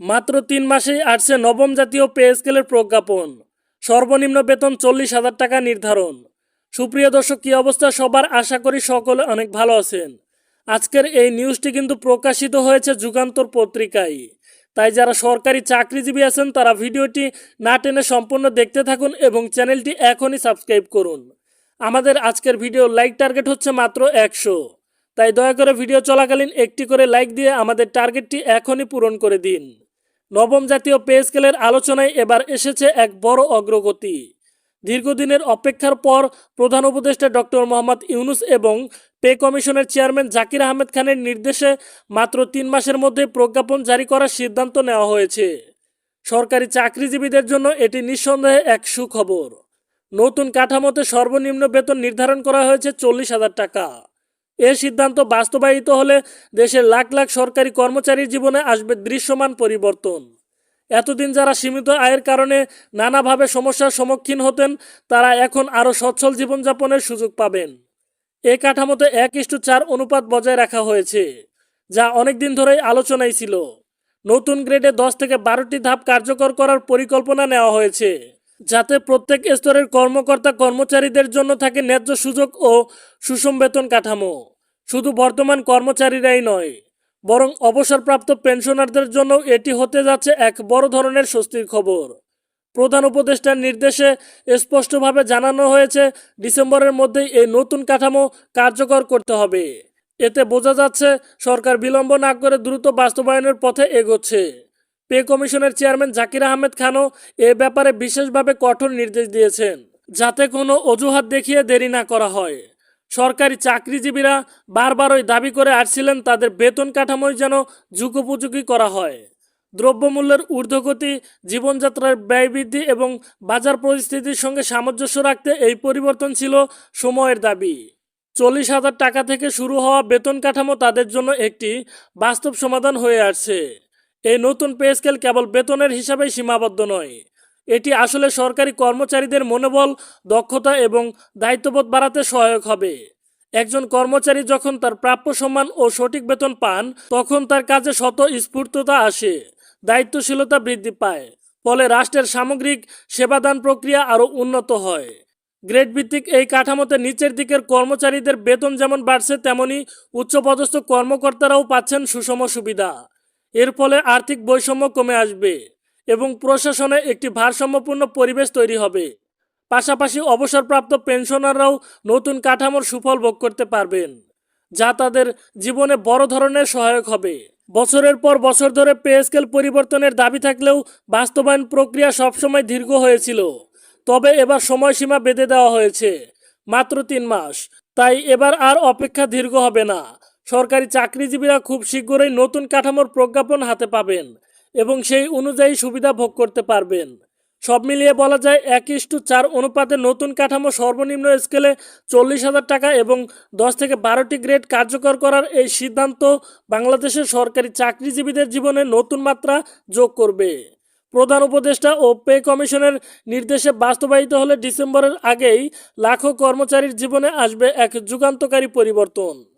মাত্র তিন মাসেই আসছে নবম জাতীয় পে স্কেলের প্রজ্ঞাপন। সর্বনিম্ন বেতন চল্লিশ হাজার টাকা নির্ধারণ। সুপ্রিয় দর্শক, কী অবস্থা? সবার আশা করি সকলে অনেক ভালো আছেন। আজকের এই নিউজটি কিন্তু প্রকাশিত হয়েছে যুগান্তর পত্রিকায়। তাই যারা সরকারি চাকরিজীবী আছেন, তারা ভিডিওটি না টেনে সম্পূর্ণ দেখতে থাকুন এবং চ্যানেলটি এখনই সাবস্ক্রাইব করুন। আমাদের আজকের ভিডিও লাইক টার্গেট হচ্ছে মাত্র একশো। তাই দয়া করে ভিডিও চলাকালীন একটি করে লাইক দিয়ে আমাদের টার্গেটটি এখনই পূরণ করে দিন। নবম জাতীয় পে স্কেলের আলোচনায় এবার এসেছে এক বড় অগ্রগতি। দীর্ঘদিনের অপেক্ষার পর প্রধান উপদেষ্টা ডক্টর মোহাম্মদ ইউনুস এবং পে কমিশনের চেয়ারম্যান জাকির আহমেদ খানের নির্দেশে মাত্র তিন মাসের মধ্যে প্রজ্ঞাপন জারি করার সিদ্ধান্ত নেওয়া হয়েছে। সরকারি চাকরিজীবীদের জন্য এটি নিঃসন্দেহে এক সুখবর। নতুন কাঠামোতে সর্বনিম্ন বেতন নির্ধারণ করা হয়েছে চল্লিশ হাজার টাকা। এ সিদ্ধান্ত বাস্তবায়িত হলে দেশের লাখ লাখ সরকারি কর্মচারীর জীবনে আসবে দৃশ্যমান পরিবর্তন। এতদিন যারা সীমিত আয়ের কারণে নানাভাবে সমস্যার সম্মুখীন হতেন, তারা এখন আরও সচ্ছল জীবনযাপনের সুযোগ পাবেন। এ কাঠামোতে এক ইস্টু চার অনুপাত বজায় রাখা হয়েছে, যা অনেকদিন ধরেই আলোচনায় ছিল। নতুন গ্রেডে দশ থেকে বারোটি ধাপ কার্যকর করার পরিকল্পনা নেওয়া হয়েছে, যাতে প্রত্যেক স্তরের কর্মকর্তা কর্মচারীদের জন্য থাকে ন্যায্য সুযোগ ও সুষম বেতন কাঠামো। শুধু বর্তমান কর্মচারীরাই নয়, বরং অবসরপ্রাপ্ত পেনশনারদের জন্য এটি হতে যাচ্ছে এক বড় ধরনের স্বস্তির খবর। প্রধান উপদেষ্টার নির্দেশে স্পষ্টভাবে জানানো হয়েছে, ডিসেম্বরের মধ্যেই এই নতুন কাঠামো কার্যকর করতে হবে। এতে বোঝা যাচ্ছে, সরকার বিলম্ব না করে দ্রুত বাস্তবায়নের পথে এগোচ্ছে। পে কমিশনের চেয়ারম্যান জাকির আহমেদ খানও এ ব্যাপারে বিশেষভাবে কঠোর নির্দেশ দিয়েছেন, যাতে কোনো অজুহাত দেখিয়ে দেরি না করা হয়। সরকারি চাকরিজীবীরা বারবারই দাবি করে আসছিলেন তাদের বেতন কাঠামোই যেন যুগোপযোগী করা হয়। দ্রব্যমূল্যের ঊর্ধ্বগতি, জীবনযাত্রার ব্যয় বৃদ্ধি এবং বাজার পরিস্থিতির সঙ্গে সামঞ্জস্য রাখতে এই পরিবর্তন ছিল সময়ের দাবি। চল্লিশ হাজার টাকা থেকে শুরু হওয়া বেতন কাঠামো তাদের জন্য একটি বাস্তব সমাধান হয়ে আসছে। এই নতুন পে স্কেল কেবল বেতনের হিসাবেই সীমাবদ্ধ নয় এটি আসলে সরকারি কর্মচারীদের মনোবল, দক্ষতা এবং দায়িত্ববোধ বাড়াতে সহায়ক হবে। একজন কর্মচারী যখন তার প্রাপ্য সম্মান ও সঠিক বেতন পান, তখন তার কাজে শত স্ফূর্ততা আসে, দায়িত্বশীলতা বৃদ্ধি পায়, ফলে রাষ্ট্রের সামগ্রিক সেবাদান প্রক্রিয়া আরও উন্নত হয়। গ্রেড ভিত্তিক এই কাঠামোতে নিচের দিকের কর্মচারীদের বেতন যেমন বাড়ছে, তেমনি উচ্চপদস্থ কর্মকর্তারাও পাচ্ছেন সুষম সুবিধা। এর ফলে আর্থিক বৈষম্য কমে আসবে। এবং প্রশাসনে একটি ভারসাম্যপূর্ণ পরিবেশ তৈরি হবে। পাশাপাশি অবসরপ্রাপ্ত পেনশনাররাও নতুন কাঠামোর সুফল ভোগ করতে পারবেন, যা তাদের জীবনে বড় ধরনের সহায়ক হবে। বছরের পর বছর ধরে পে স্কেল পরিবর্তনের দাবি থাকলেও বাস্তবায়ন প্রক্রিয়া সবসময় দীর্ঘ হয়েছিল, তবে এবার সময়সীমা বেঁধে দেওয়া হয়েছে, মাত্র তিন মাস। তাই এবার আর অপেক্ষা দীর্ঘ হবে না। সরকারি চাকরিজীবীরা খুব শীঘ্রই নতুন কাঠামোর প্রজ্ঞাপন হাতে পাবেন এবং সেই অনুযায়ী সুবিধা ভোগ করতে পারবেন। সব মিলিয়ে বলা যায় এক ইস্টু চার অনুপাতে নতুন কাঠামো সর্বনিম্ন স্কেলে চল্লিশ হাজার টাকা এবং দশ থেকে বারোটি গ্রেড কার্যকর করার এই সিদ্ধান্ত বাংলাদেশের সরকারি চাকরিজীবীদের জীবনে নতুন মাত্রা যোগ করবে। প্রধান উপদেষ্টা ও পে কমিশনের নির্দেশে বাস্তবায়িত হলে ডিসেম্বরের আগেই লাখো কর্মচারীর জীবনে আসবে এক যুগান্তকারী পরিবর্তন।